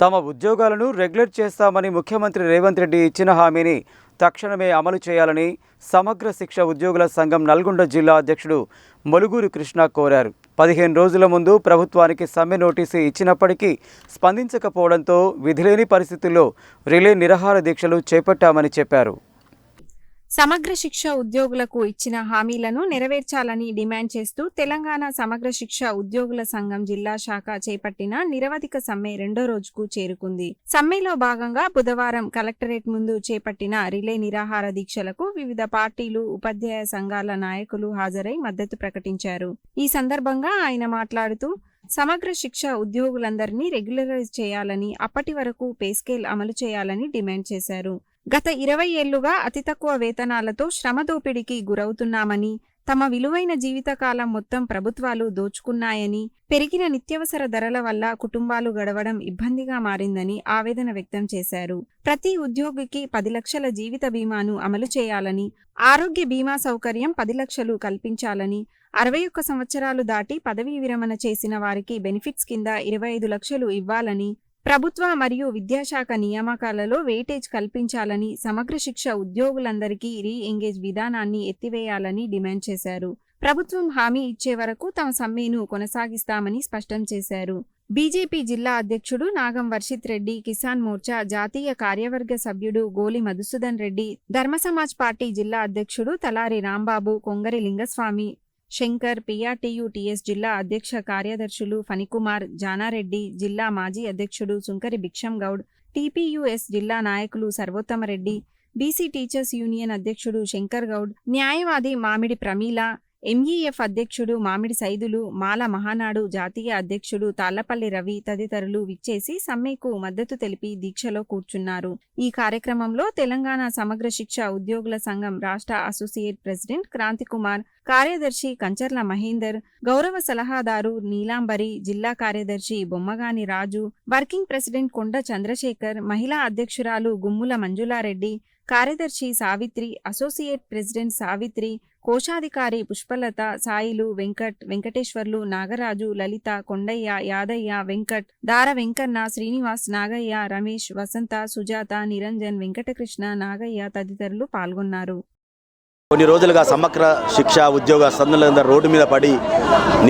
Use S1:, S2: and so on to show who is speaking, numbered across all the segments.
S1: తమ ఉద్యోగాలను రెగ్యులేట్ చేస్తామని ముఖ్యమంత్రి రేవంత్ రెడ్డి ఇచ్చిన హామీని తక్షణమే అమలు చేయాలని సమగ్ర శిక్ష ఉద్యోగుల సంఘం నల్గొండ జిల్లా అధ్యక్షుడు మొలుగూరు కృష్ణ కోరారు. పదిహేను రోజుల ముందు ప్రభుత్వానికి సమ్మె నోటీసు ఇచ్చినప్పటికీ స్పందించకపోవడంతో విధిలేని పరిస్థితుల్లో రిలే నిరాహార దీక్షలు చేపట్టామని చెప్పారు.
S2: సమగ్ర శిక్ష ఉద్యోగులకు ఇచ్చిన హామీలను నెరవేర్చాలని డిమాండ్ చేస్తూ తెలంగాణ సమగ్ర శిక్ష ఉద్యోగుల సంఘం జిల్లా శాఖ చేపట్టిన నిరవధిక సమ్మె రెండో రోజుకు చేరుకుంది. సమ్మెలో భాగంగా బుధవారం కలెక్టరేట్ ముందు చేపట్టిన రిలే నిరాహార దీక్షలకు వివిధ పార్టీలు ఉపాధ్యాయ సంఘాల నాయకులు హాజరై మద్దతు ప్రకటించారు. ఈ సందర్భంగా ఆయన మాట్లాడుతూ సమగ్ర శిక్ష ఉద్యోగులందరినీ రెగ్యులరైజ్ చేయాలని అప్పటి వరకు పే స్కేల్ అమలు చేయాలని డిమాండ్ చేశారు. గత ఇరవై ఏళ్ళుగా అతి తక్కువ వేతనాలతో శ్రమ దోపిడీకి గురవుతున్నామని తమ విలువైన జీవితకాలం మొత్తం ప్రభుత్వాలు దోచుకున్నాయని పెరిగిన నిత్యవసర ధరల వల్ల కుటుంబాలు గడవడం ఇబ్బందిగా మారిందని ఆవేదన వ్యక్తం చేశారు. ప్రతి ఉద్యోగికి పది లక్షల జీవిత బీమాను అమలు చేయాలని ఆరోగ్య బీమా సౌకర్యం పది లక్షలు కల్పించాలని అరవై ఒక్క సంవత్సరాలు దాటి పదవీ విరమణ చేసిన వారికి బెనిఫిట్స్ కింద ఇరవై ఐదు లక్షలు ఇవ్వాలని ప్రభుత్వ మరియు విద్యాశాఖ నియామకాలలో వెయిటేజ్ కల్పించాలని సమగ్ర శిక్ష ఉద్యోగులందరికీ రీ ఎంగేజ్ విధానాన్ని ఎత్తివేయాలని డిమాండ్ చేశారు. ప్రభుత్వం హామీ ఇచ్చే వరకు తమ సమ్మెను కొనసాగిస్తామని స్పష్టం చేశారు. బీజేపీ జిల్లా అధ్యక్షుడు నాగం వర్షిత్ రెడ్డి కిసాన్ మోర్చా జాతీయ కార్యవర్గ సభ్యుడు గోలి మధుసూదన్ రెడ్డి ధర్మ సమాజ్ పార్టీ జిల్లా అధ్యక్షుడు తలారి రాంబాబు కొంగరి లింగస్వామి శంకర్ పిఆర్టీయుటీఎస్ జిల్లా అధ్యక్ష కార్యదర్శులు ఫణికుమార్ జానారెడ్డి జిల్లా మాజీ అధ్యక్షుడు సుంకరి భిక్షం గౌడ్ టీపీయుఎస్ జిల్లా నాయకులు సర్వోత్తమరెడ్డి బీసీ టీచర్స్ యూనియన్ అధ్యక్షుడు శంకర్ గౌడ్ న్యాయవాది మామిడి ప్రమీల ఎంఈఎఫ్ అధ్యక్షుడు మామిడి సైదులు మాల మహానాడు జాతీయ అధ్యక్షుడు తాళ్ళపల్లి రవి తదితరులు విచ్చేసి సమ్మెకు మద్దతు తెలిపి దీక్షలో కూర్చున్నారు. ఈ కార్యక్రమంలో తెలంగాణ సమగ్ర శిక్ష ఉద్యోగుల సంఘం రాష్ట్ర అసోసియేట్ ప్రెసిడెంట్ క్రాంతికుమార్ కార్యదర్శి కంచర్ల మహేందర్ గౌరవ సలహాదారు నీలాంబరి జిల్లా కార్యదర్శి బొమ్మగాని రాజు వర్కింగ్ ప్రెసిడెంట్ కొండ చంద్రశేఖర్ మహిళా అధ్యక్షురాలు గుమ్ముల మంజులారెడ్డి కార్యదర్శి సావిత్రి అసోసియేట్ ప్రెసిడెంట్ సావిత్రి కోశాధికారి పుష్పలత సాయిలు వెంకట్ వెంకటేశ్వర్లు నాగరాజు లలిత కొండయ్య యాదయ్య వెంకట్ దార వెంకన్న శ్రీనివాస్ నాగయ్య రమేష్ వసంత సుజాత నిరంజన్ వెంకటకృష్ణ నాగయ్య తదితరులు పాల్గొన్నారు.
S3: కొన్ని రోజులుగా సమగ్ర శిక్ష ఉద్యోగ సందులందరూ రోడ్డు మీద పడి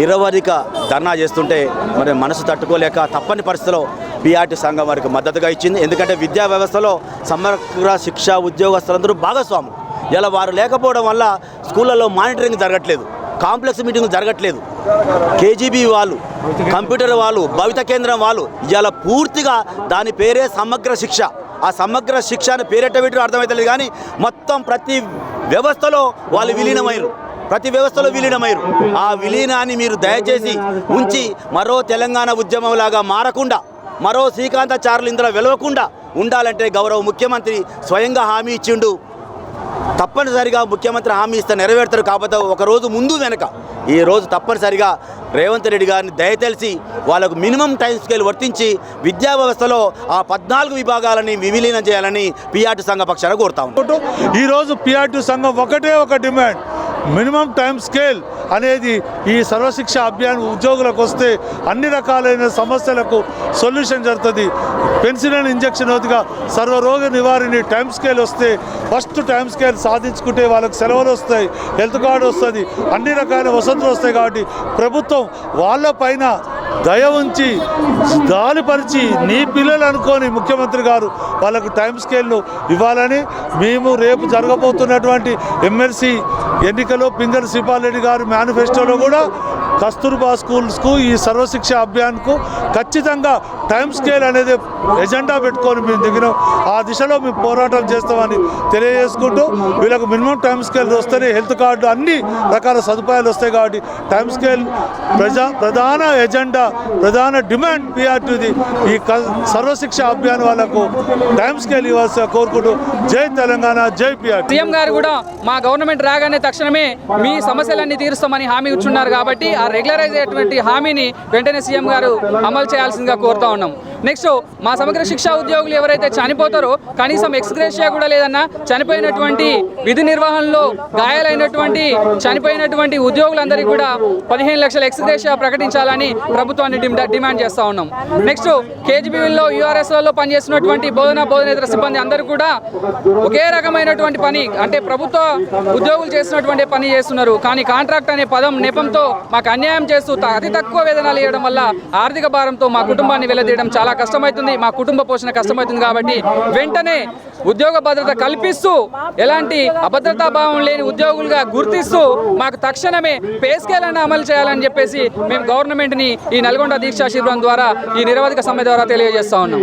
S3: నిరవధిక ధర్నా చేస్తుంటే మరి మనసు తట్టుకోలేక తప్పని పరిస్థితిలో పిఆర్టీ సంఘం వారికి మద్దతుగా ఇచ్చింది. ఎందుకంటే విద్యా వ్యవస్థలో సమగ్ర శిక్ష ఉద్యోగస్తులందరూ భాగస్వాములు. ఇలా వారు లేకపోవడం వల్ల స్కూళ్ళలో మానిటరింగ్ జరగట్లేదు. కాంప్లెక్స్ మీటింగ్ జరగట్లేదు. కేజీబీ వాళ్ళు కంప్యూటర్ వాళ్ళు భవిత కేంద్రం వాళ్ళు ఇలా పూర్తిగా దాని పేరే సమగ్ర శిక్ష. ఆ సమగ్ర శిక్ష అని పేరెట్ట అర్థమవుతలేదు కానీ మొత్తం ప్రతి వ్యవస్థలో వాళ్ళు విలీనమైరు ప్రతి వ్యవస్థలో విలీనమయ్యారు ఆ విలీనాన్ని మీరు దయచేసి ఉంచి మరో తెలంగాణ ఉద్యమంలాగా మారకుండా మరో శ్రీకాంతాచారులు ఇందులో వెలవకుండా ఉండాలంటే గౌరవ ముఖ్యమంత్రి స్వయంగా హామీ ఇచ్చిండు. తప్పనిసరిగా ముఖ్యమంత్రి హామీ ఇస్తే నెరవేర్తారు. కాకపోతే ఒకరోజు ముందు వెనక ఈ రోజు తప్పనిసరిగా రేవంత్ రెడ్డి గారిని దయతెలిసి వాళ్ళకు మినిమం టైం స్కేల్ వర్తించి విద్యా వ్యవస్థలో ఆ పద్నాలుగు విభాగాలని విలీనం చేయాలని పిఆర్టీ సంఘ పక్షాన కోరుతాం
S4: ఈరోజు పిఆర్టీ సంఘం ఒకటే ఒక డిమాండ్. మినిమం టైం స్కేల్ అనేది ఈ సర్వశిక్ష అభియాన్ ఉద్యోగులకు వస్తే అన్ని రకాలైన సమస్యలకు సొల్యూషన్ జరుగుతుంది. పెన్సిలిన్ ఇంజెక్షన్ అవుతుందిగా సర్వరోగ నివారిణి టైం స్కేల్ వస్తే ఫస్ట్ టైం స్కేల్ సాధించుకుంటే వాళ్ళకి సెలవులు వస్తాయి హెల్త్ కార్డు వస్తుంది అన్ని రకాల వసతులు వస్తాయి కాబట్టి ప్రభుత్వం వాళ్ళ పైన దయ ఉంచి దాలిపరిచి నీ పిల్లలు అనుకోని ముఖ్యమంత్రి గారు వాళ్ళకు టైం స్కేల్ను ఇవ్వాలని మేము రేపు జరగబోతున్నటువంటి ఎమ్మెల్సీ ఎన్నికలో పింగళి శ్రీపాల్ గారు మేనిఫెస్టోలో కూడా కస్తూర్బా స్కూల్స్కు ఈ సర్వశిక్ష అభియాన్కు ఖచ్చితంగా టైం స్కేల్ అనేది ఎజెండా పెట్టుకొని మేము దిగినాం. ఆ దిశలో మేము పోరాటం చేస్తామని తెలియజేసుకుంటూ వీళ్ళకు మినిమం టైం స్కేల్ వస్తేనే హెల్త్ కార్డు అన్ని రకాల సదుపాయాలు వస్తాయి కాబట్టి టైం స్కేల్ ప్రజా ప్రధాన ఎజెండా ప్రధాన డిమాండ్ పిఆర్టీది ఈ క- సర్వశిక్ష అభియాన్ వాళ్ళకు టైం స్కేల్ ఇవ్వాల్సి కోరుకుంటూ జై తెలంగాణ జై పిఆర్టీ
S5: సీఎం గారు కూడా మా గవర్నమెంట్ రాగానే తక్షణమే మీ సమస్యలన్నీ తీరుస్తామని హామీ ఇచ్చున్నారు కాబట్టి ఆ రెగ్యులరైజ్ అయ్యేటువంటి హామీని వెంటనే సీఎం గారు అమలు చేయాల్సిందిగా కోరుతా ఉన్నాం. నెక్స్ట్ మా సమగ్ర శిక్షా ఉద్యోగులు ఎవరైతే చనిపోతారో కనీసం ఎక్స్గ్రేషియా కూడా లేదన్నా చనిపోయినటువంటి విధి నిర్వహణలో గాయాలైనటువంటి చనిపోయినటువంటి ఉద్యోగులందరికీ కూడా పదిహేను లక్షల ఎక్స్గ్రేషియా ప్రకటించాలని ప్రభుత్వాన్ని డిమాండ్ చేస్తా ఉన్నాం. నెక్స్ట్ కేజీబీలో యూఆర్ఎస్లలో పనిచేస్తున్నటువంటి బోధన బోధనేతర సిబ్బంది అందరూ కూడా ఒకే రకమైనటువంటి పని అంటే ప్రభుత్వ ఉద్యోగులు చేసినటువంటి పని చేస్తున్నారు. కానీ కాంట్రాక్ట్ అనే పదం నెపంతో మాకు అన్యాయం చేస్తూ అతి తక్కువ వేతనాలు ఇవ్వడం వల్ల ఆర్థిక భారంతో మా కుటుంబాన్ని వెళ్ళదీయడం చాలా కష్టమవుతుంది మా కుటుంబ పోషణ కష్టమవుతుంది కాబట్టి వెంటనే ఉద్యోగ భద్రత కల్పిస్తూ ఎలాంటి అభద్రతా భావం లేని ఉద్యోగులుగా గుర్తిస్తూ మాకు తక్షణమే పే స్కేల్ అని అమలు చేయాలని చెప్పేసి మేము గవర్నమెంట్ని ఈ నల్గొండ దీక్షా శిబిరం ద్వారా ఈ నిరవధిక సమ్మె ద్వారా తెలియజేస్తా ఉన్నాం.